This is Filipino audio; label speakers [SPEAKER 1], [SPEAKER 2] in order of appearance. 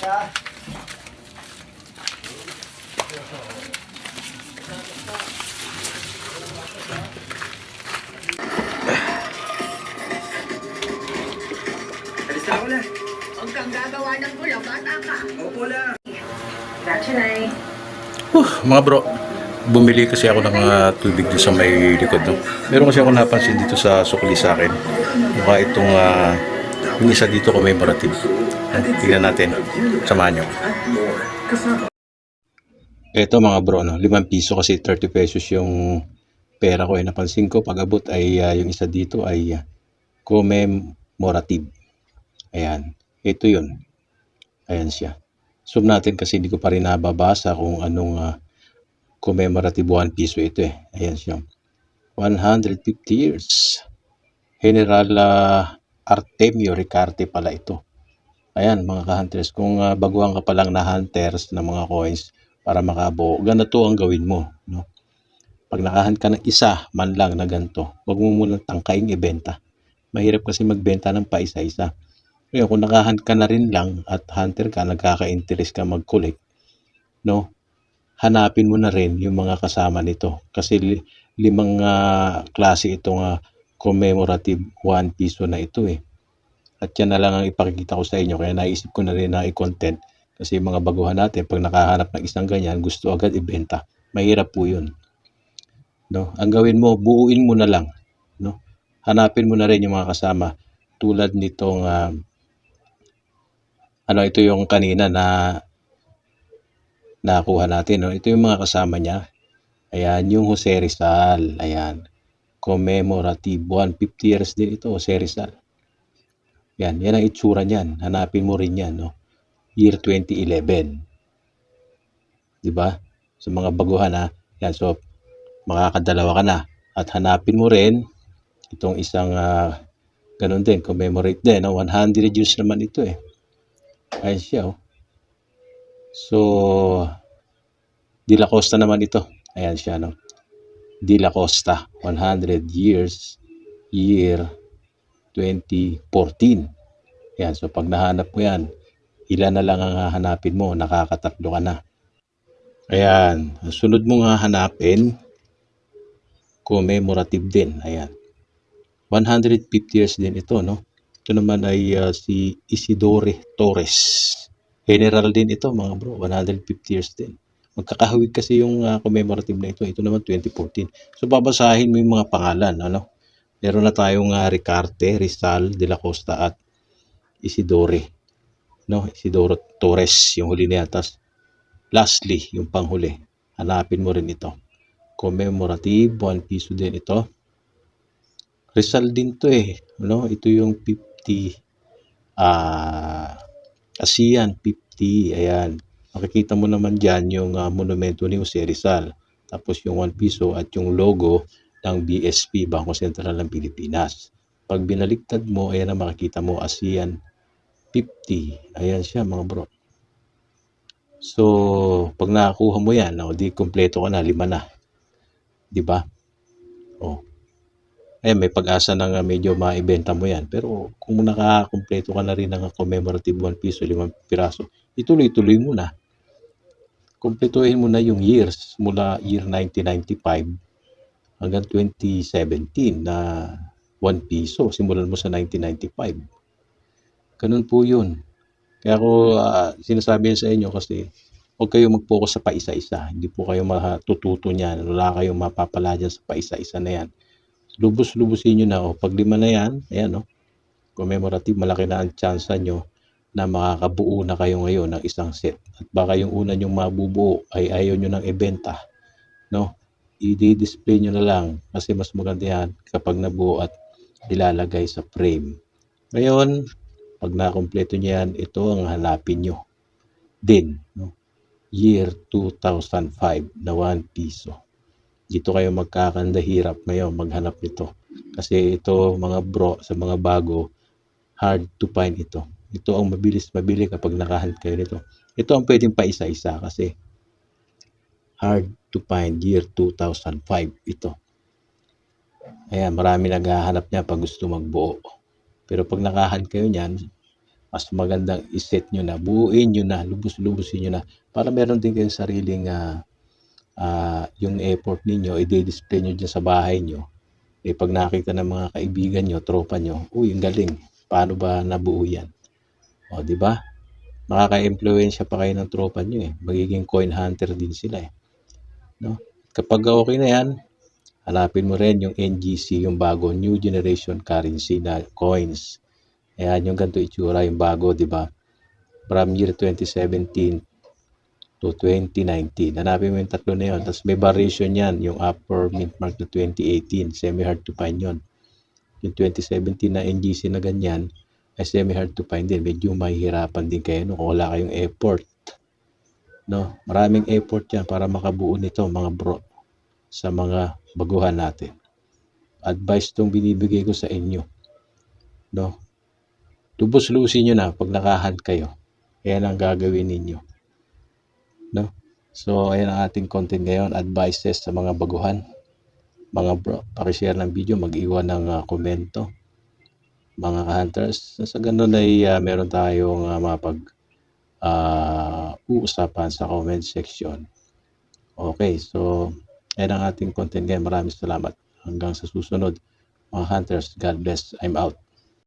[SPEAKER 1] Alis na na.
[SPEAKER 2] Huwag kang gagawa ng gulo, bata ka.
[SPEAKER 1] Opo na.
[SPEAKER 2] Gotcha na eh.
[SPEAKER 3] Huh, mga bro, bumili kasi ako ng ah, tubig doon sa may likod. No? Meron kasi ako napansin dito sa sukli sa akin. Mukha itong uh, yung isa dito commemorative. Tingnan natin. Samahan nyo. Ito mga bro, no? 5 piso kasi 30 pesos yung pera ko. Eh. Napansin ko, pag abot ay ah, yung isa dito ay ah, commemorative. Ayan. Ito yun. Ayan siya. Zoom natin kasi hindi ko pa rin nababasa kung anong ah, commemorative 1 piso ito eh. Ayan siya. 150 years. General ah, Artemio Ricarte pala ito. Ayan mga ka-hunters, kung ah, baguhan ka pa lang na hunters ng mga coins para makabuo, ganito ang gawin mo. No? Pag nakahunt ka ng isa man lang na ganito, huwag mo munang tangkaing ibenta. Mahirap kasi magbenta ng paisa-isa. Ngayon, kung nakahunt ka na rin lang at hunter ka, nagkaka-interest ka mag-collect, no? hanapin mo na rin yung mga kasama nito. Kasi li- limang ah, klase itong ah, commemorative 1 piso na ito eh. At yan na lang ang ipakikita ko sa inyo. Kaya naisip ko na rin na i-content. Kasi mga baguhan natin, pag nakahanap ng isang ganyan, gusto agad ibenta. Mahirap po yun. No? Ang gawin mo, buuin mo na lang. No? Hanapin mo na rin yung mga kasama. Tulad nitong, ah, ano ito yung kanina na nakuha natin. No? Ito yung mga kasama niya. Ayan, yung Jose Rizal. Ayan. Commemorative. 150 years din ito, Jose Rizal. Yan, yan ang itsura niyan. Hanapin mo rin yan, no? Year 2011. 'Di ba? Sa mga baguhan ha. Yan, so makakadalawa ka na. At hanapin mo rin itong isang ah, ganun din, commemorate din. No? 100 years naman ito eh. Ayun siya, oh. So, De La Costa naman ito. Ayan siya, no? De La Costa, 100 years, year 2014. Yan, so pag nahanap mo yan, ilan na lang ang hahanapin mo, nakakatatlo ka na. Ayan, ang sunod mo nga hanapin, commemorative din. Ayan. 150 years din ito, no? Ito naman ay ah, si Isidore Torres. General din ito, mga bro. 150 years din. Magkakahawig kasi yung ah, commemorative na ito. Ito naman 2014. So, babasahin mo yung mga pangalan, ano? Meron na tayong uh, Ricarte, Rizal, De La Costa at Isidore. No? Isidoro Torres, yung huli niya. Tapos, lastly, yung panghuli. Hanapin mo rin ito. Commemorative, 1 piso din ito. Rizal din to eh. No? Ito yung 50 ah ASEAN 50. Ayan. Makikita mo naman dyan yung ah, monumento ni Jose Rizal. Tapos yung 1 piso at yung logo ng BSP, Bangko Sentral ng Pilipinas. Pag binaliktad mo, ayan na makikita mo, ASEAN 50. Ayan siya mga bro. So, pag nakakuha mo yan, o di kompleto ka na, lima na. Di ba? O. Ayan, may pag-asa na medyo maibenta mo yan. Pero kung nakakompleto ka na rin ng commemorative 1 piso, 5 piraso, ituloy-tuloy mo na. Kompletuhin mo na yung years mula year 1995 hanggang 2017 na 1 piso. Simulan mo sa 1995. Ganun po yun. Kaya ako ah, sinasabi sa inyo kasi huwag kayo mag-focus sa paisa-isa. Hindi po kayo matututo niyan. Wala kayong mapapala dyan sa paisa-isa na yan. Lubos-lubusin nyo na. O, pag lima na yan, ayan o. Commemorative, malaki na ang chance nyo na makakabuo na kayo ngayon ng isang set. At baka yung una nyong mabubuo ay ayaw nyo ng ibenta. No? I-display nyo na lang kasi mas maganda yan kapag nabuo at ilalagay sa frame. Ngayon, pag nakompleto nyo yan, ito ang hanapin nyo. Din, no? year 2005 na 1 piso. Dito kayo magkakanda hirap ngayon maghanap nito. Kasi ito mga bro, sa mga bago, hard to find ito. Ito ang mabilis mabili kapag nakahunt kayo nito. Ito ang pwedeng pa isa-isa kasi hard to find year 2005 ito. Ayan, marami naghahanap niya pag gusto magbuo. Pero pag nakahunt kayo niyan, mas magandang iset nyo na, buuin nyo na, lubos-lubusin nyo na, para meron din kayong sariling ah, ah, yung effort ninyo, i-display nyo dyan sa bahay nyo. Eh, pag nakita ng mga kaibigan nyo, tropa nyo, uy, ang galing, paano ba nabuo yan? O, di ba? Makaka-impluensya pa kayo ng tropa nyo eh. Magiging coin hunter din sila eh. No? Kapag okay na yan, hanapin mo rin yung NGC, yung bago, New Generation Currency na coins. Ayan, yung ganito itsura, yung bago, di ba? From year 2017 to 2019. Hanapin mo yung tatlo na yun. Tapos may variation yan, yung upper mint mark na 2018. Semi-hard to find yun. Yung 2017 na NGC na ganyan, ay semi-hard to find din. Medyo mahihirapan din kayo no, kung wala kayong effort. No? Maraming effort yan para makabuo nito, mga bro, sa mga baguhan natin. Advice tong binibigay ko sa inyo. No? Lubos-lusin nyo na pag nakahunt kayo. Yan ang gagawin ninyo. No? So, ayan ang ating content ngayon. Advices sa mga baguhan. Mga bro, pakishare ng video, mag-iwan ng ah, komento. Mga hunters, sa ganun ay ah, meron tayong uh, mapag ah, uusapan sa comment section. Okay, so ayan ang ating content ngayon. Maraming salamat. Hanggang sa susunod. Mga hunters, God bless. I'm out.